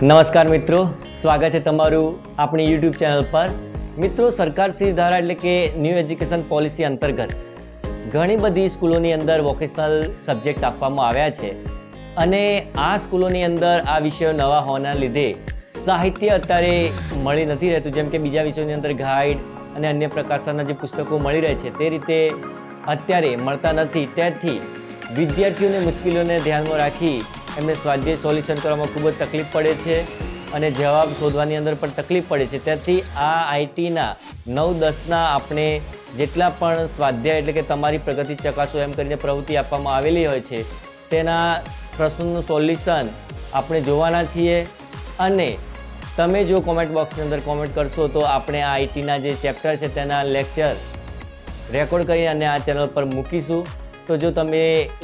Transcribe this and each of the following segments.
નમસ્કાર મિત્રો, સ્વાગત છે તમારું આપણી યુટ્યુબ ચેનલ પર. મિત્રો, સરકાર શ્રી દ્વારા એટલે કે ન્યૂ એજ્યુકેશન પોલિસી અંતર્ગત ઘણી બધી સ્કૂલોની અંદર વોકેશનલ સબ્જેક્ટ આપવામાં આવ્યા છે અને આ સ્કૂલોની અંદર આ વિષયો નવા હોવાના લીધે સાહિત્ય અત્યારે મળી નથી રહેતું. જેમ કે બીજા વિષયોની અંદર ગાઈડ અને અન્ય પ્રકારના જે પુસ્તકો મળી રહે છે તે રીતે અત્યારે મળતા નથી. તેથી વિદ્યાર્થીઓની મુશ્કેલીઓને ધ્યાનમાં રાખી એમને સ્વાધ્યાય સોલ્યુશન કરવામાં ખૂબ જ તકલીફ પડે છે અને જવાબ શોધવાની અંદર પણ તકલીફ પડે છે. તેથી આ આઈટીના નવ દસના આપણે જેટલા પણ સ્વાધ્યાય એટલે કે તમારી પ્રગતિ ચકાસો એમ કરીને પ્રવૃત્તિ આપવામાં આવેલી હોય છે, તેના પ્રશ્નોનું સોલ્યુશન આપણે જોવાના છીએ. અને તમે જો કોમેન્ટ બોક્સની અંદર કોમેન્ટ કરશો તો આપણે આ આઈટીના જે ચેપ્ટર છે તેના લેક્ચર રેકોર્ડ કરી અને આ ચેનલ પર મૂકીશું. તો જો તમે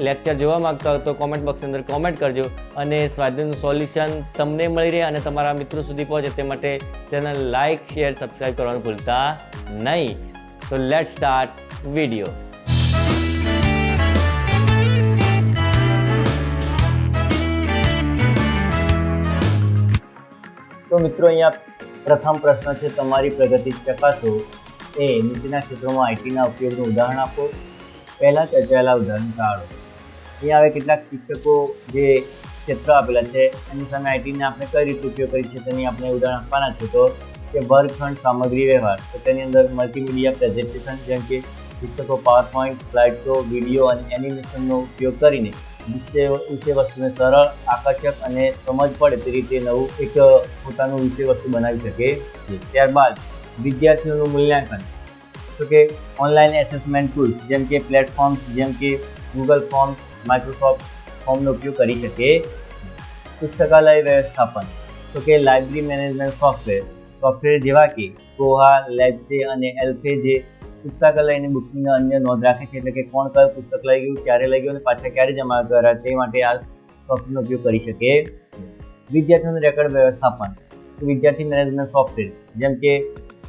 લેક્ચર જોવા માંગતા હો તો કોમેન્ટ બોક્સની અંદર કોમેન્ટ કરજો અને સ્વાધ્યાયનું સોલ્યુશન તમને મળી રહે અને તમારા મિત્રો સુધી પહોંચે તે માટે ચેનલ લાઇક શેર સબસ્ક્રાઈબ કરવાનું ભૂલતા નહીં. તો લેટ સ્ટાર્ટ વીડિયો તો મિત્રો, અહીંયા પ્રથમ પ્રશ્ન છે, તમારી પ્રગતિ ચકાસો. એ નીચેના ક્ષેત્રોમાં આઈટીના ઉપયોગનું ઉદાહરણ આપો. પહેલાં ચર્ચાયેલા ઉદાહરણ ટાળો એ હવે કેટલાક શિક્ષકો જે ક્ષેત્ર આપેલા છે, એની સામે આઈટીને આપણે કઈ રીતે ઉપયોગ કરી છે તેની આપણે ઉદાહરણ આપવાના છે. તો કે વર્ગખંડ સામગ્રી વ્યવહાર. તો તેની અંદર મલ્ટીમીડિયા પ્રેઝન્ટેશન જેમ કે શિક્ષકો power point slide show video અને એનિમેશનનો ઉપયોગ કરીને વિષય વિષય વસ્તુને સરળ, આકર્ષક અને સમજ પડે તે રીતે નવું એક પોતાનું વિષય વસ્તુ બનાવી શકે છે. ત્યારબાદ વિદ્યાર્થીઓનું મૂલ્યાંકન. તો કે ઓનલાઈન એસેસમેન્ટ ટૂલ્સ જેમ કે પ્લેટફોર્મ્સ જેમ કે ગૂગલ ફોર્મ માઇક્રોસોફ્ટ ફોર્મનો ઉપયોગ કરી શકે છે. પુસ્તકાલય વ્યવસ્થાપન, તો કે લાઇબ્રેરી મેનેજમેન્ટ સોફ્ટવેર સોફ્ટવેર જેવા કે કોહા લેબ્સે અને એલ્ફે જે પુસ્તકાલયની બુકિંગ અન્ય નોંધ રાખે છે, એટલે કે કોણ કયું પુસ્તક લઈ ગયું, ક્યારે લઈ ગયું અને પાછા ક્યારે જમા કર્યા, તે માટે આ સોફ્ટવેરનો ઉપયોગ કરી શકે છે. વિદ્યાર્થીઓનું રેકોર્ડ વ્યવસ્થાપન વિદ્યાર્થી મેનેજમેન્ટ સોફ્ટવેર જેમ કે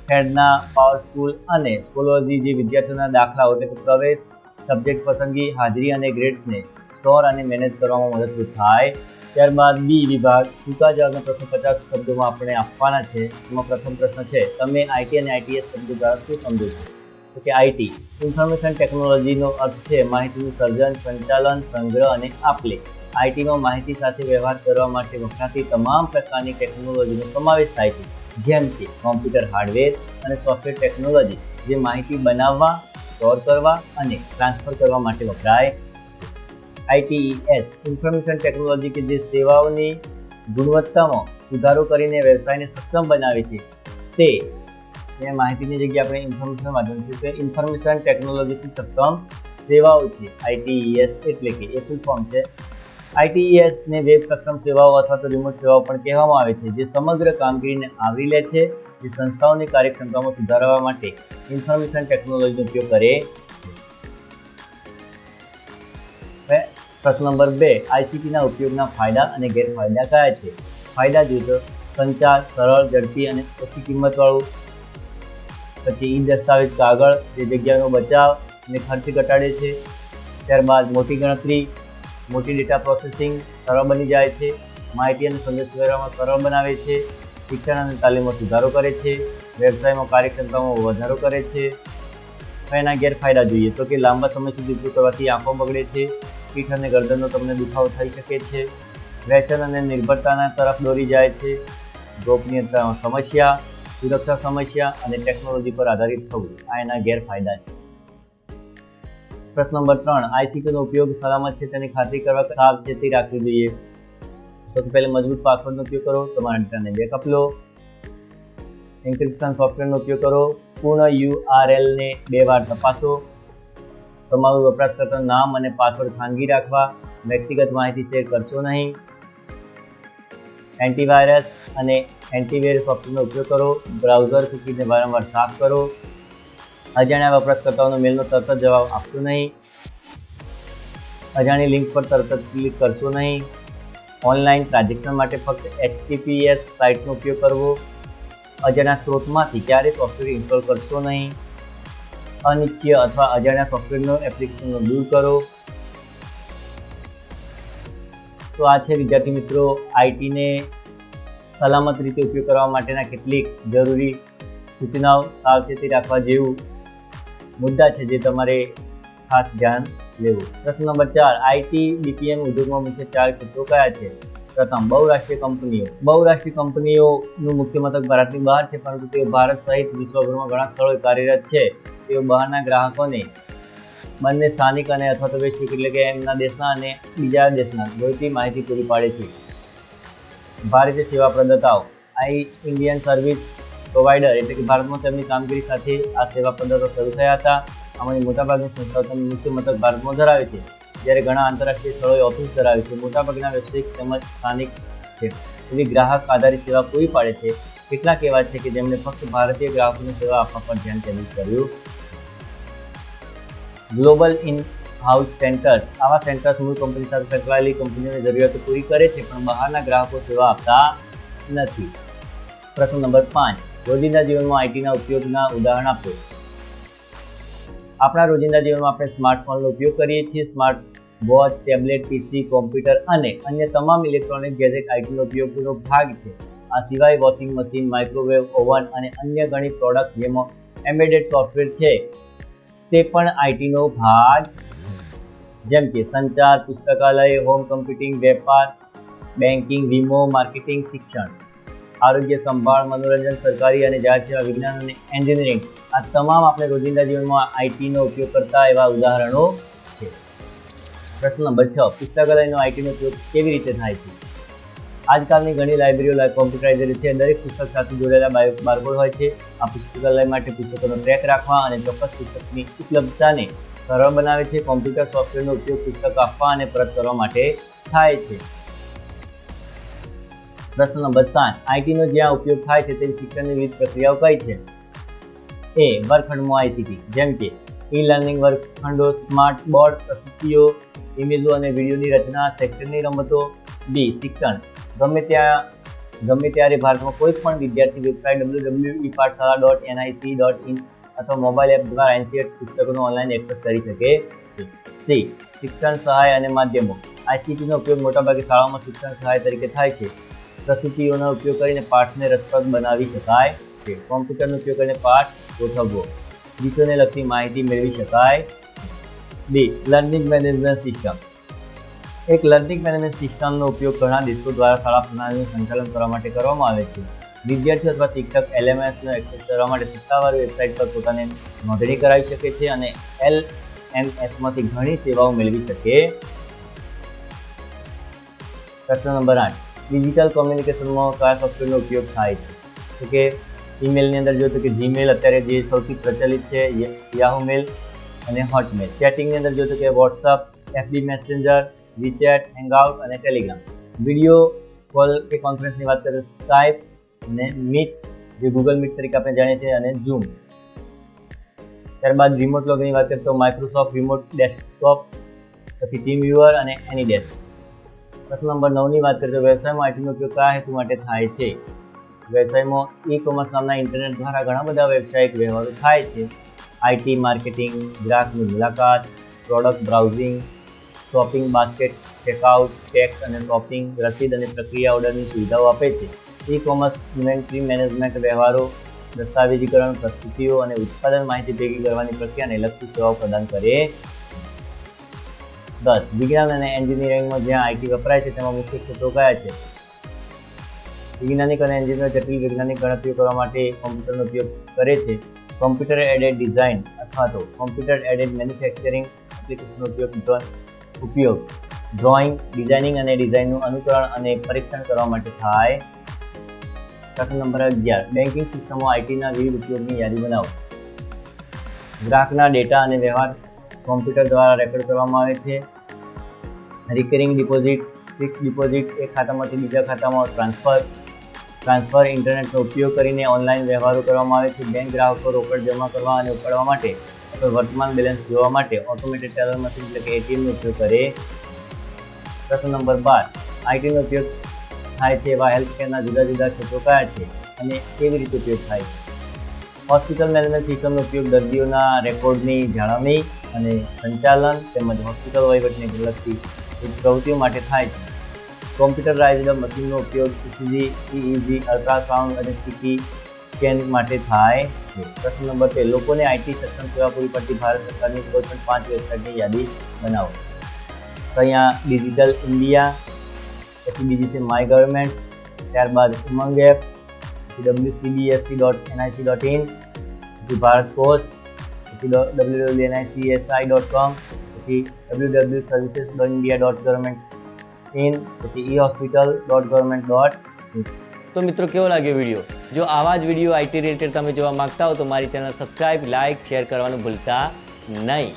ખેડના પાવર સ્કૂલ અને સ્કોલોજી જે વિદ્યાર્થીઓના દાખલાઓ એટલે પ્રવેશ, સબ્જેક્ટ પસંદગી, હાજરી અને ગ્રેડ્સને સ્ટોર અને મેનેજ કરવામાં મદદરૂપ થાય. ત્યારબાદ બી વિભાગ, ટૂંકા જવાબના પ્રથમ પચાસ શબ્દોમાં આપણે આપવાના છે. એમાં પ્રથમ પ્રશ્ન છે, તમે આઈટી અને આઈટીએસ શબ્દો દ્વારા શું સમજો છો? તો કે આઈટી ઇન્ફોર્મેશન ટેકનોલોજીનો અર્થ છે માહિતીનું સર્જન, સંચાલન, સંગ્રહ અને આપલે. આઈટીમાં માહિતી સાથે વ્યવહાર કરવા માટે વપરાતી તમામ પ્રકારની ટેકનોલોજીનો સમાવેશ થાય છે. જેમ કે કોમ્પ્યુટર હાર્ડવેર અને સોફ્ટવેર ટેકનોલોજી, જે માહિતી બનાવવા, સ્ટોર કરવા અને ટ્રાન્સફર કરવા માટે વપરાય છે. આઈટીઈએસ ઇન્ફોર્મેશન ટેકનોલોજી કે જે સેવાઓની ગુણવત્તામાં સુધારો કરીને વ્યવસાયને સક્ષમ બનાવે છે, તે એ માહિતીની જગ્યાએ આપણે ઇન્ફોર્મેશન માધ્યમ છે. ઇન્ફોર્મેશન ટેકનોલોજીથી સક્ષમ સેવાઓ છે આઈટીઈએસ એટલે કે એ ફૂલ ફોર્મ છે. આઈટીઈએસ ને વેબ સક્ષમ સેવાઓ અથવા તો રિમોટ સેવાઓ પણ કહેવામાં આવે છે, જે સમગ્ર કામગીરીને આવરી લે છે, જે સંસ્થાઓની કાર્યક્ષમતામાં સુધારવા માટે ઇન્ફોર્મેશન ટેકનોલોજીનો ઉપયોગ કરે છે. પ્રશ્ન નંબર બે આઈસીટીના ઉપયોગના ફાયદા અને ગેરફાયદા કયા છે? ફાયદા જોઈએ તો સંચાર, સરળ, ઝડપી અને ઓછી કિંમતવાળું. પછી ઈ દસ્તાવેજ કાગળ, જે જગ્યાનો બચાવ અને ખર્ચ ઘટાડે છે. ત્યારબાદ મોટી ગણતરી મોટી ડેટા પ્રોસેસિંગ સરળ બની જાય છે. માહિતી અને સંદેશ વ્યવહારમાં સરળ બનાવે છે. શિક્ષણ અને તાલીમમાં સુધારો કરે છે. વ્યવસાયમાં કાર્યક્ષમતામાં વધારો કરે છે. એના ગેરફાયદા જોઈએ તો કે લાંબા સમય સુધી ઉપયોગ કરવાથી આંખો બગડે છે. પીઠ અને ગરદનનો તમને દુખાવો થઈ શકે છે. વ્યસન અને નિર્ભરતાના તરફ દોરી જાય છે. ગોપનીયતા સમસ્યા, સુરક્ષા સમસ્યા અને ટેકનોલોજી પર આધારિત થવું આ એના ગેરફાયદા છે. પ્રશ્ન નંબર ત્રણ આઈસીટીનો ઉપયોગ સલામત છે તેની ખાતરી કરવા સાવચેતી રાખવી જોઈએ. સૌથી પહેલાં મજબૂત પાસવર્ડનો ઉપયોગ કરો, તમારા ડેટાને બેકઅપ લો. એન્ક્રિપ્શન સોફ્ટવેરનો ઉપયોગ કરો, પૂર્ણ યુઆરએલને બે વાર તપાસો. તમારું વપરાશકર્તા નામ અને પાસવર્ડ ખાનગી રાખવા. વ્યક્તિગત માહિતી શેર કરશો નહીં. એન્ટીવાયરસ અને એન્ટીવેર સોફ્ટવેરનો ઉપયોગ કરો. બ્રાઉઝર કૂકીને વારંવાર સાફ કરો. અજાણ્યા વપરાશકર્તાઓનો મેલનો તરત જ જવાબ આપશો નહીં. અજાણી લિંક પર તરત જ ક્લિક કરશો નહીં. ઓનલાઈન ટ્રાન્ઝેક્શન માટે ફક્ત એચટીપીએસ સાઇટનો ઉપયોગ કરવો. અજાણ્યા સ્ત્રોતમાંથી ક્યારેય સોફ્ટવેર ઇન્સ્ટોલ કરશો નહીં. અનિચ્છીય અથવા અજાણ્યા સોફ્ટવેરનો એપ્લિકેશનનો દૂર કરો. તો આ છે વિદ્યાર્થી મિત્રો આઈટીને સલામત રીતે ઉપયોગ કરવા માટેના કેટલીક જરૂરી સૂચનાઓ સાવચેતી રાખવા જેવું મુદ્દા છે જે તમારે ખાસ ધ્યાન લેવું. પ્રશ્ન નંબર ચાર આઈટી બીપીએમ ઉદ્યોગમાં મુખ્ય ચાર ક્ષેત્રો કયા છે? પ્રથમ, બહુરાષ્ટ્રીય કંપનીઓ. બહુરાષ્ટ્રીય કંપનીઓનું મુખ્ય મથક ભારતની બહાર છે, પરંતુ તેઓ ભારત સહિત વિશ્વભરમાં ઘણા સ્થળોએ કાર્યરત છે. તેઓ બહારના ગ્રાહકોને બંને સ્થાનિક અને અથવા તો વૈશ્વિક એટલે કે એમના દેશના અને બીજા દેશના જોઈતી માહિતી પૂરી પાડે છે. ભારતીય સેવા પ્રદાતાઓ, આઈ ઇન્ડિયન સર્વિસ પ્રોવાઈડર એટલે કે ભારતમાં તેમની કામગીરી સાથે આ સેવા પ્રદાતાઓ શરૂ થયા હતા. આમાંની મોટાભાગની સંસ્થાઓ તેમનું મુખ્ય મથક ભારતમાં ધરાવે છે. જ્યારે ઘણા આંતરરાષ્ટ્રીય સ્થળોએ ઓફિસ ધરાવે છે. મોટાભાગના વૈશ્વિક તેમજ સ્થાનિક છે. એવી ગ્રાહક આધારિત સેવા પૂરી પાડે છે. કેટલાક એવા છે કે જેમણે ફક્ત ભારતીય ગ્રાહકોની સેવા આપવા પર ધ્યાન કેન્દ્રિત કર્યું ગ્લોબલ ઇન હાઉસ સેન્ટર્સ આવા સેન્ટર્સ મૂળ કંપની સાથે સંકળાયેલી કંપનીઓની જરૂરિયાતો પૂરી કરે છે, પણ બહારના ગ્રાહકો સેવા આપતા નથી. પ્રશ્ન નંબર પાંચ. રોજિંદા જીવનમાં આઈટીના ઉપયોગના ઉદાહરણ આપો. આપણા રોજિંદા જીવનમાં આપણે સ્માર્ટફોનનો ઉપયોગ કરીએ છીએ. Smart watch tablet PC computer અને અન્ય તમામ ઇલેક્ટ્રોનિક ગેજેટ આઈટીનો ઉપયોગનો ભાગ છે. આ સિવાય વોશિંગ મશીન માઇક્રોવેવ ઓવન અને અન્ય ઘણી પ્રોડક્ટ્સ જેમાં એમ્બેડેડ સોફ્ટવેર છે. તે પણ આઈટીનો ભાગ છે. જેમ કે સંચાર, પુસ્તકાલય હોમ કમ્પ્યુટિંગ વેપાર બેન્કિંગ વીમો માર્કેટિંગ શિક્ષણ. આરોગ્ય સંભાળ, મનોરંજન, સરકારી અને જાહેર સેવા વિજ્ઞાન અને એન્જિનિયરિંગ આ તમામ આપણે રોજિંદા જીવનમાં આઈટીનો ઉપયોગ કરતા એવા ઉદાહરણો છે. પ્રશ્ન નંબર છ, પુસ્તકાલયનો આઈટીનો ઉપયોગ કેવી રીતે થાય છે? આજકાલની ઘણી લાઇબ્રેરીઓ કોમ્પ્યુટરાઇઝેડ છે, દરેક પુસ્તક સાથે જોડાયેલા બારકોડ હોય છે. આ પુસ્તકાલય માટે પુસ્તકોનો ટ્રેક રાખવા અને ચોક્કસ પુસ્તકની ઉપલબ્ધતાને સરળ બનાવે છે. કોમ્પ્યુટર સોફ્ટવેરનો ઉપયોગ પુસ્તક આપવા અને પરત કરવા માટે થાય છે. પ્રશ્ન નંબર સાત આઈટીનો જ્યાં ઉપયોગ થાય છે તેવી શિક્ષણની વિવિધ પ્રક્રિયાઓ કઈ છે? એ, વર્ગખંડમાં આઈસીટી. જેમ કે ઈ લર્નિંગ વર્ગખંડો, સ્માર્ટ બોર્ડ, પ્રસ્તુતિઓ ઇમેજો અને વિડીયોની રચના, શૈક્ષણિક રમતો. બી, શિક્ષણ. ગમે ત્યાં, ગમે ત્યારે ભારતમાં કોઈ પણ વિદ્યાર્થી website W W e Pathshala dot NIC dot in અથવા મોબાઈલ એપ દ્વારા એનસીએટ પુસ્તકોનો ઓનલાઈન એક્સેસ કરી શકે છે. સી, શિક્ષણ સહાય અને માધ્યમો. આઈસીટીનો ઉપયોગ મોટાભાગે શાળાઓમાં શિક્ષણ સહાય તરીકે થાય છે. પ્રસ્તુતિઓનો ઉપયોગ કરીને પાઠને રસપ્રદ બનાવી શકાય છે. કોમ્પ્યુટરનો ઉપયોગ કરીને પાઠ ગોઠવવો. વિષયને લગતી માહિતી મેળવી શકાય બી, લર્નિંગ મેનેજમેન્ટ સિસ્ટમ. એક લર્નિંગ મેનેજમેન્ટ સિસ્ટમનો ઉપયોગ ઘણા દેશો દ્વારા શાળા પ્રણાલીનું સંચાલન કરવા માટે કરવામાં આવે છે. વિદ્યાર્થીઓ અથવા શિક્ષક એલએમએસનો એક્સેસ કરવા માટે સત્તાવાર વેબસાઇટ પર પોતાને નોંધણી કરાવી શકે છે અને એલ એમ એસમાંથી ઘણી સેવાઓ મેળવી શકે પ્રશ્ન નંબર આઠ. ડિજિટલ કોમ્યુનિકેશનમાં કયા સોફ્ટવેરનો ઉપયોગ થાય છે? તો કે ઈમેલની અંદર જોઈએ તો કે જીમેલ અત્યારે જે સૌથી પ્રચલિત છે યાહુ મેલ અને હોટમેલ ચેટિંગની અંદર જોઈએ તો કે WhatsApp FB Messenger WeChat Hangout અને ટેલિગ્રામ વીડિયો કોલ કે કોન્ફરન્સની વાત કરીએ સ્કાઇપ અને મીટ જે ગૂગલ મીટ તરીકે આપણે જાણીએ છીએ, અને ઝૂમ ત્યારબાદ રિમોટ લોગની વાત કરીએ તો માઇક્રોસોફ્ટ રિમોટ ડેસ્કટોપ પછી ટીમ વ્યુઅર અને એની ડેસ્ક પ્રશ્ન નંબર નવની વાત કરીએ તો વ્યવસાયમાં આઈટીનો ઉપયોગ કયા હેતુ માટે થાય છે? વ્યવસાયમાં ઈ કોમર્સ નામના ઇન્ટરનેટ દ્વારા ઘણા બધા વ્યવસાયિક વ્યવહારો થાય છે. આઈટી માર્કેટિંગ, ગ્રાહકની મુલાકાત, product browsing, shopping basket, checkout, tax અને શોપિંગ, રસીદ અને પ્રક્રિયા ઓર્ડરની સુવિધાઓ આપે છે. ઈ કોમર્સ ઇન્વેન્ટરી મેનેજમેન્ટ વ્યવહારો, દસ્તાવેજીકરણ, પ્રસ્તુતિઓ અને ઉત્પાદન માહિતી ભેગી કરવાની પ્રક્રિયાને લગતી સેવાઓ પ્રદાન કરે દસ વિજ્ઞાન અને એન્જિનિયરિંગમાં જ્યાં આઈટી વપરાય છે, તેમાં મુખ્ય ક્ષેત્રો કયા છે? વૈજ્ઞાનિક અને એન્જિનિયર જટિલ વૈજ્ઞાનિક ગણતરીઓ કરવા માટે કોમ્પ્યુટરનો ઉપયોગ કરે છે. કોમ્પ્યુટર એડેડ ડિઝાઇન અથવા તો કોમ્પ્યુટર એડેડ મેન્યુફેક્ચરિંગ એપ્લિકેશનનો ઉપયોગ ઉપયોગ. ડ્રોઈંગ, ડિઝાઇનિંગ અને ડિઝાઇનનું અનુકરણ અને પરીક્ષણ કરવા માટે થાય. પ્રશ્ન નંબર અગિયાર બેન્કિંગ સિસ્ટમો આઈટીના વિવિધ ઉપયોગની યાદી બનાવો. ગ્રાહકના ડેટા અને વ્યવહાર કોમ્પ્યુટર દ્વારા રેકોર્ડ કરવામાં આવે છે. રિકરિંગ ડિપોઝિટ ફિક્સ ડિપોઝિટ એક ખાતામાંથી બીજા ખાતામાં ટ્રાન્સફર ટ્રાન્સફર ઇન્ટરનેટનો ઉપયોગ કરીને ઓનલાઈન વ્યવહારો કરવામાં આવે છે. બેંક ગ્રાહકો રોકડ જમા કરવા અને ઉપાડવા માટે અથવા વર્તમાન બેલેન્સ જોવા માટે ઓટોમેટેડ ટેલર મશીન એટલે કે એટીએમનો ઉપયોગ કરે. પ્રશ્ન નંબર બાર, આઈટીનો ઉપયોગ થાય છે એવા હેલ્થ કેરના જુદા જુદા ક્ષેત્રો કયા છે અને કેવી રીતે ઉપયોગ થાય છે? હોસ્પિટલ મેનેજમેન્ટ સિસ્ટમનો ઉપયોગ દર્દીઓના રેકોર્ડની જાળવણી અને સંચાલન તેમજ હોસ્પિટલ વહીવટને લગતી પ્રવૃત્તિઓ માટે થાય છે. કોમ્પ્યુટરાઇઝ્ડ મશીનનો ઉપયોગ E ઇસીજી ઇઈજી અલ્ટ્રાસાઉન્ડ અને સીટી સ્કેન માટે થાય છે. પ્રશ્ન નંબર બે લોકોને આઈટી સક્ષમ સેવા પૂરી પડતી ભારત સરકારની કોઈ પણ પાંચ વેબસાઇટની યાદી બનાવો. તો અહીંયા ડિજિટલ ઇન્ડિયા, પછી બીજી છે માય ગવર્મેન્ટ, ત્યારબાદ ઉમંગ એપ, પછી W C B S C dot NIC dot in, પછી ભારત કોષ પછી ડબલ્યુ ડબલ્યુ એનઆઈસીએસઆઈ ડોટ કોમ પછી W W services dot India dot government in પછી e hospital dot government dot તો મિત્રો, કેવો લાગ્યો વીડિયો જો આવા જ વીડિયો આઈટી રિલેટેડ તમે જોવા માંગતા હો તો મારી ચેનલ સબસ્ક્રાઇબ લાઇક શેર કરવાનું ભૂલતા નહીં.